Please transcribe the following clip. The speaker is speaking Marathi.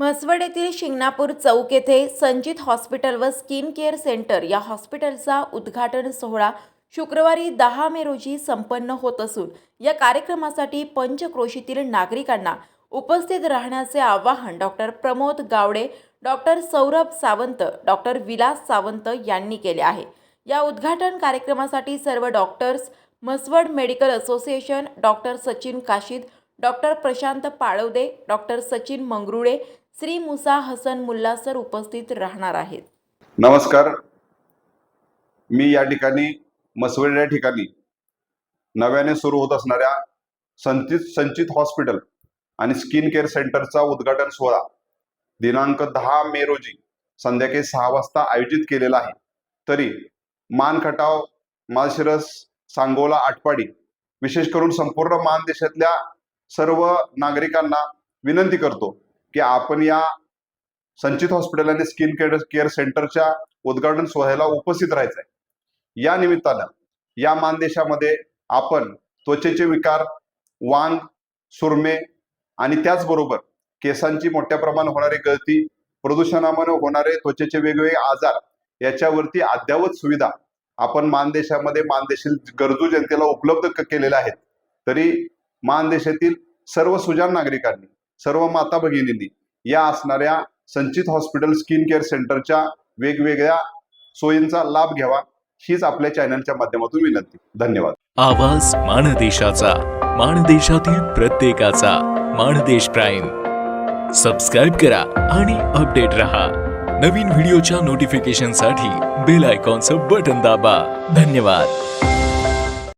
म्हसवड येथील शिंगणापूर चौक येथे संचित हॉस्पिटल व स्किन केअर सेंटर या हॉस्पिटलचा उद्घाटन सोहळा शुक्रवारी दहा मे रोजी संपन्न होत असून या कार्यक्रमासाठी पंचक्रोशीतील नागरिकांना उपस्थित राहण्याचे आवाहन doctor Pramod Gawade doctor Saurabh Sawant doctor Vilas Sawant यांनी केले आहे. या उद्घाटन कार्यक्रमासाठी सर्व doctors Mhaswad medical association doctor Sachin Kashid doctor Prashant Palavade doctor Sachin Mangrule Shri Musa Hasan Mulla sir उपस्थित राहणार आहेत. नमस्कार. मी या ठिकाणी मसवेड या ठिकाणी नव्याने सुरू होत असणाऱ्या संचित संचित हॉस्पिटल आणि स्किन केअर सेंटरचा उद्घाटन सोहळा दिनांक दहा मे रोजी संध्याकाळी सहा वाजता आयोजित केलेला आहे. तरी मानखटाव माळशिरस सांगोला आटपाडी विशेष करून संपूर्ण मान देशातल्या सर्व नागरिकांना विनंती करतो की आपण या संचित हॉस्पिटल आणि स्किन केअर केअर सेंटरच्या उद्घाटन सोहळ्याला उपस्थित राहायचं आहे या निमित्तानं या मानदेशामध्ये आपण त्वचेचे विकार वांग सुरमे आणि त्याचबरोबर केसांची मोठ्या प्रमाणात होणारी गळती प्रदूषणामुळे होणारे त्वचेचे वेगवेगळे आजार याच्यावरती अद्ययावत सुविधा आपण मानदेशामध्ये मानदेशील गरजू जनतेला उपलब्ध केलेल्या आहेत. तरी मानदेशातील सर्व सुजाण नागरिकांनी सर्व माता भगिनींनी या असणाऱ्या संचित हॉस्पिटल स्किन केअर सेंटरच्या वेगवेगळ्या सोयींचा लाभ घ्यावा हीच आपल्या चॅनलच्या माध्यमातून विनंती. धन्यवाद. आवाज माणदेशाचा माणदेशातील प्रत्येकाचा माणदेश प्राईम. सबस्क्राईब करा आणि अपडेट रहा. नवीन व्हिडिओच्या नोटिफिकेशनसाठी बेल आयकॉनचं बटन दाबा. धन्यवाद.